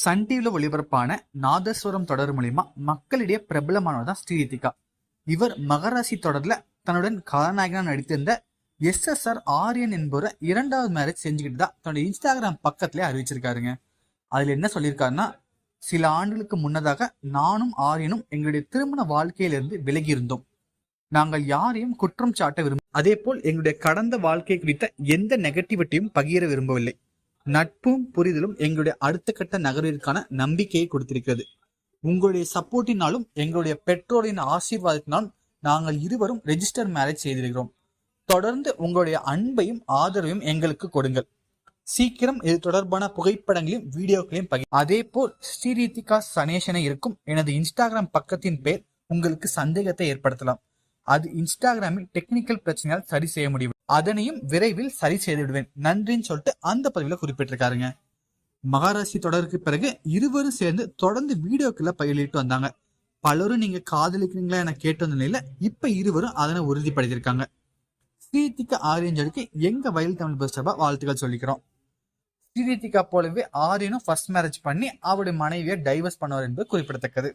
Sun டிவில ஒளிபரப்பான நாதஸ்வரம் தொடர் மூலியமா மக்களிடையே பிரபலமானவர் தான் ஸ்ரீரித்திகா இவர் மகராசி தொடர்ல தன்னுடன் கதாநாயகனா நடித்திருந்த எஸ் எஸ் ஆர் ஆரியன் என்பவரை இரண்டாவது மேரேஜ் செஞ்சுக்கிட்டு தான் தன்னுடைய இன்ஸ்டாகிராம் பக்கத்திலே அறிவிச்சிருக்காருங்க. அதுல என்ன சொல்லியிருக்காருன்னா சில ஆண்டுகளுக்கு முன்னதாக நானும் ஆரியனும் எங்களுடைய திருமண வாழ்க்கையிலிருந்து விலகி இருந்தோம். நாங்கள் யாரையும் குற்றம் சாட்ட விரும்ப அதே போல் எங்களுடைய கடந்த வாழ்க்கை குறித்த எந்த நெகட்டிவிட்டியும் பகிர விரும்பவில்லை. நட்பும் புரிதலும் எங்களுடைய அடுத்த கட்ட நகர்விற்கான நம்பிக்கையை கொடுத்திருக்கிறது. உங்களுடைய சப்போர்ட்டினாலும் எங்களுடைய பெற்றோரின் ஆசீர்வாதத்தினாலும் நாங்கள் இருவரும் ரெஜிஸ்டர் மேரேஜ் செய்திருக்கிறோம். தொடர்ந்து உங்களுடைய அன்பையும் ஆதரவையும் எங்களுக்கு கொடுங்கள். சீக்கிரம் இது தொடர்பான புகைப்படங்களையும் வீடியோக்களையும் பகி அதே போல் ஸ்ரீரீதிகா சனேஷன இருக்கும் எனது இன்ஸ்டாகிராம் பக்கத்தின் பெயர் உங்களுக்கு சந்தேகத்தை ஏற்படுத்தலாம். அது இன்ஸ்டாகிராமில் டெக்னிக்கல் பிரச்சனையால் சரி செய்ய முடியும் அதனையும் விரைவில் சரி செய்து விடுவேன் நன்றின்னு சொல்லிட்டு அந்த பதிவில் குறிப்பிட்டிருக்காருங்க. மகாராசி தொடருக்கு பிறகு இருவரும் சேர்ந்து தொடர்ந்து வீடியோக்களை பயிலிட்டு வந்தாங்க. பலரும் நீங்க காதலிக்கிறீங்களா என கேட்டு வந்த நிலையில இப்ப இருவரும் அதனை உறுதிப்படுத்தியிருக்காங்க. ஸ்ரீதிகா ஆரியஞ்சலுக்கு எங்க வயல் தமிழ் பஸ் வாழ்த்துக்கள் சொல்லிக்கிறோம். ஸ்ரீதிகா போலவே ஆரியனும் ஃபர்ஸ்ட் மேரேஜ் பண்ணி அவருடைய மனைவியை டைவர்ஸ் பண்ணுவார் என்பது குறிப்பிடத்தக்கது.